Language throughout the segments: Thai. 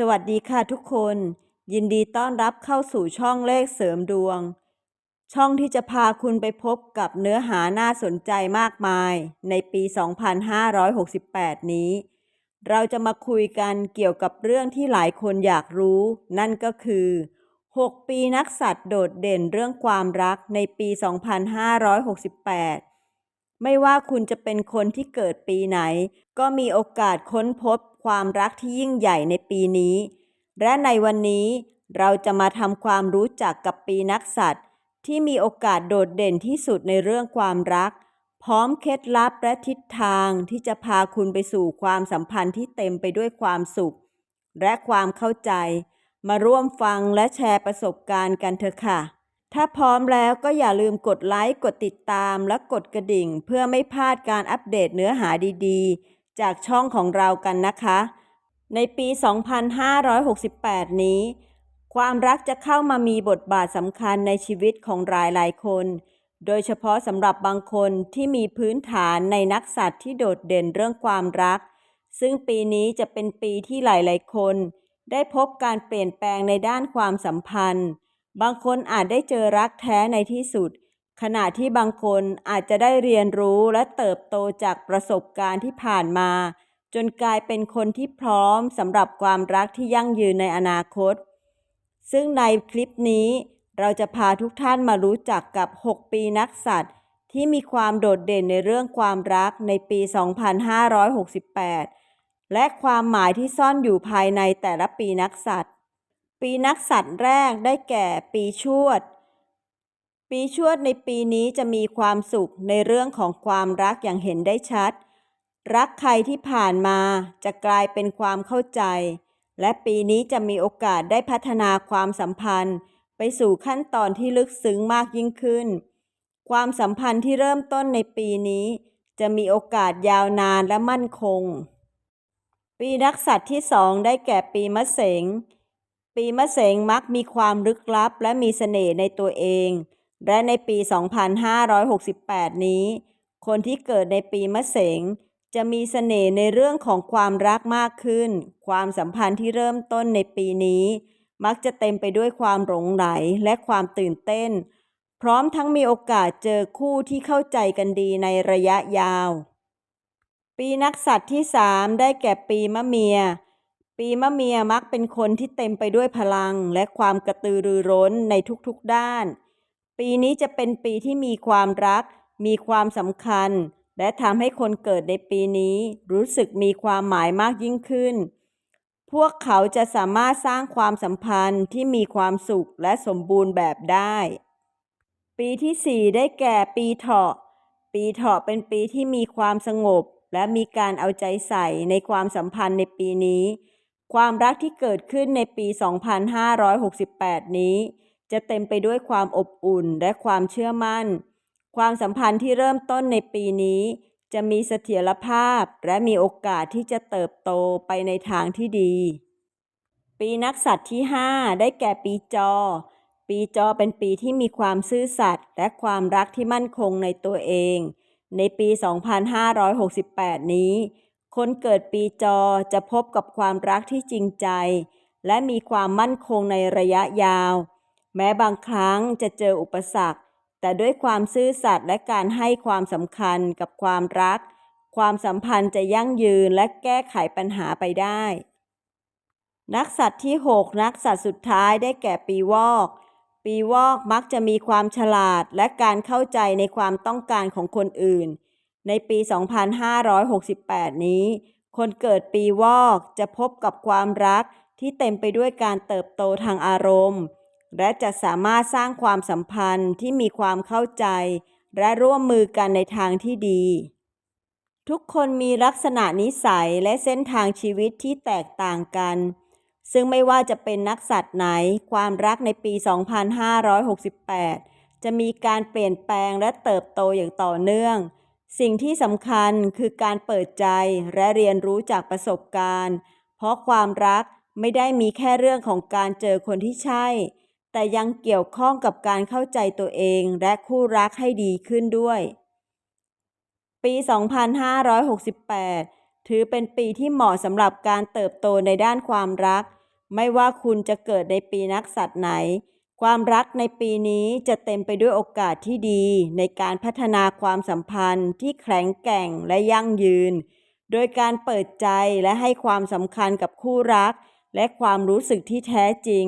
สวัสดีค่ะทุกคน ยินดีต้อนรับเข้าสู่ช่องเลขเสริมดวง ช่องที่จะพาคุณไปพบกับเนื้อหาน่าสนใจมากมาย ในปี 2568 นี้ เราจะมาคุยกันเกี่ยวกับเรื่องที่หลายคนอยากรู้ นั่นก็คือ 6 ปีนักสัตว์โดดเด่นเรื่องความรักในปี 2568 ไม่ว่าคุณจะเป็นคนที่เกิดปีไหน ก็มีโอกาสค้นพบ ความรักที่ยิ่งใหญ่ในปีนี้ และในวันนี้เราจะมาทำความรู้จักกับปีนักสัตว์ ที่มีโอกาสโดดเด่นที่สุดในเรื่องความรัก พร้อมเคล็ดลับและทิศทางที่จะพาคุณไปสู่ความสัมพันธ์ที่เต็มไปด้วยความสุข และความเข้าใจ มาร่วมฟังและแชร์ประสบการณ์กันเถอะค่ะ ถ้าพร้อมแล้วก็อย่าลืมกดไลค์กดติดตามและกดกระดิ่ง เพื่อไม่พลาดการอัปเดตเนื้อหาดีๆ จากช่องของเรากันนะคะ ในปี 2568 นี้ ความรักจะเข้ามามีบทบาทสำคัญในชีวิตของหลายหลายคน โดยเฉพาะสำหรับบางคนที่มีพื้นฐานในนักสัตว์ที่โดดเด่นเรื่องความรัก ซึ่งปีนี้จะเป็นปีที่หลายๆคน ได้พบการเปลี่ยนแปลงในด้านความสัมพันธ์ บางคนอาจได้เจอรักแท้ในที่สุด ขณะที่บางคนอาจจะได้เรียนรู้และเติบโตจากประสบการณ์ที่ผ่านมา จนกลายเป็นคนที่พร้อมสำหรับความรักที่ยั่งยืนในอนาคต ซึ่งในคลิปนี้เราจะพาทุกท่านมารู้จักกับ 6 ปีนักสัตว์ ที่มีความโดดเด่นในเรื่องความรักในปี 2568 และความหมายที่ซ่อนอยู่ภายในแต่ละปีนักสัตว์ ปีนักสัตว์แรกได้แก่ปีชวด ปีชวดในปีนี้จะมีความสุขในเรื่องของความรักอย่างเห็นได้ชัด รักใครที่ผ่านมาจะกลายเป็นความเข้าใจ และปีนี้จะมีโอกาสได้พัฒนาความสัมพันธ์ ไปสู่ขั้นตอนที่ลึกซึ้งมากยิ่งขึ้น ความสัมพันธ์ที่เริ่มต้นในปีนี้ จะมีโอกาสยาวนานและมั่นคง ปีนักสัตว์ที่สองได้แก่ปีมะเสงปีมะเสงมักมีความลึกลับและมีเสน่ห์ในตัวเอง และในปี 2568 นี้ คนที่เกิดในปีมะเสงจะมีเสน่ห์ในเรื่องของความรักมากขึ้น ความสัมพันธ์ที่เริ่มต้นในปีนี้ มักจะเต็มไปด้วยความหลงไหลและความตื่นเต้น พร้อมทั้งมีโอกาสเจอคู่ที่เข้าใจกันดีในระยะยาว ปีนักสัตว์ที่ 3 ได้แก่ปีมะเมีย ปีมะเมียมักเป็นคนที่เต็มไปด้วยพลัง และความกระตือรือร้นในทุกๆด้าน ปีนี้จะเป็นปีที่มีความรัก มีความสำคัญ และทำให้คนเกิดในปีนี้ รู้สึกมีความหมายมากยิ่งขึ้น พวกเขาจะสามารถสร้างความสัมพันธ์ที่มีความสุขและสมบูรณ์แบบได้ ปีที่ 4 ได้แก่ปีเถาะ ปีเถาะเป็นปีที่มีความสงบ และมีการเอาใจใส่ในความสัมพันธ์ในปีนี้ ความรักที่เกิดขึ้นในปี 2568 นี้ จะเต็มไปด้วยความอบอุ่นและความเชื่อมั่น ความสัมพันธ์ที่เริ่มต้นในปีนี้ จะมีเสถียรภาพและมีโอกาสที่จะเติบโตไปในทางที่ดี ปีนักสัตว์ที่ 5 ได้แก่ปีจอ ปีจอเป็นปีที่มีความซื่อสัตย์และความรักที่มั่นคงในตัวเอง ในปี 2568 นี้ คนเกิดปีจอจะพบกับความรักที่จริงใจ และมีความมั่นคงในระยะยาว แม้บางครั้งจะเจออุปสรรค แต่ด้วยความซื่อสัตย์และการให้ความสำคัญกับความรัก ความสัมพันธ์จะยั่งยืนและแก้ไขปัญหาไปได้ นักสัตว์ที่ 6 นักสัตว์สุดท้ายได้แก่ปีวอก ปีวอกมักจะมีความฉลาดและการเข้าใจในความต้องการของคนอื่น ในปี 2568 นี้ คนเกิดปีวอกจะพบกับความรักที่เต็มไปด้วยการเติบโตทางอารมณ์ และจะสามารถสร้างความสัมพันธ์ที่มีความเข้าใจ และร่วมมือกันในทางที่ดี ทุกคนมีลักษณะนิสัยและเส้นทางชีวิตที่แตกต่างกัน ซึ่งไม่ว่าจะเป็นนักสัตว์ไหน ความรักในปี 2568 จะมีการเปลี่ยนแปลงและเติบโตอย่างต่อเนื่อง สิ่งที่สำคัญคือการเปิดใจและเรียนรู้จากประสบการณ์ เพราะความรักไม่ได้มีแค่เรื่องของการเจอคนที่ใช่ แต่ยังเกี่ยวข้องกับการเข้าใจตัวเองและคู่รักให้ดีขึ้นด้วย ปี 2568 ถือเป็นปีที่เหมาะสำหรับการเติบโตในด้านความรัก ไม่ว่าคุณจะเกิดในปีนักสัตว์ไหน ความรักในปีนี้จะเต็มไปด้วยโอกาสที่ดี ในการพัฒนาความสัมพันธ์ที่แข็งแกร่งและยั่งยืน โดยการเปิดใจและให้ความสำคัญกับคู่รัก และความรู้สึกที่แท้จริง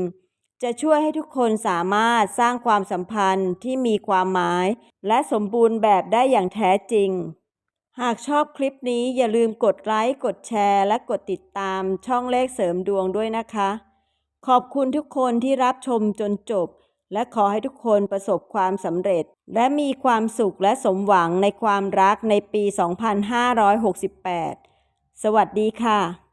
จะช่วยให้ทุกคนสามารถสร้างความสัมพันธ์ที่มีความหมาย และสมบูรณ์แบบได้อย่างแท้จริง หากชอบคลิปนี้อย่าลืมกดไลค์ กดแชร์ และกดติดตามช่องเลขเสริมดวงด้วยนะคะ ขอบคุณทุกคนที่รับชมจนจบ และขอให้ทุกคนประสบความสำเร็จ และมีความสุขและสมหวังในความรักในปี 2568 สวัสดีค่ะ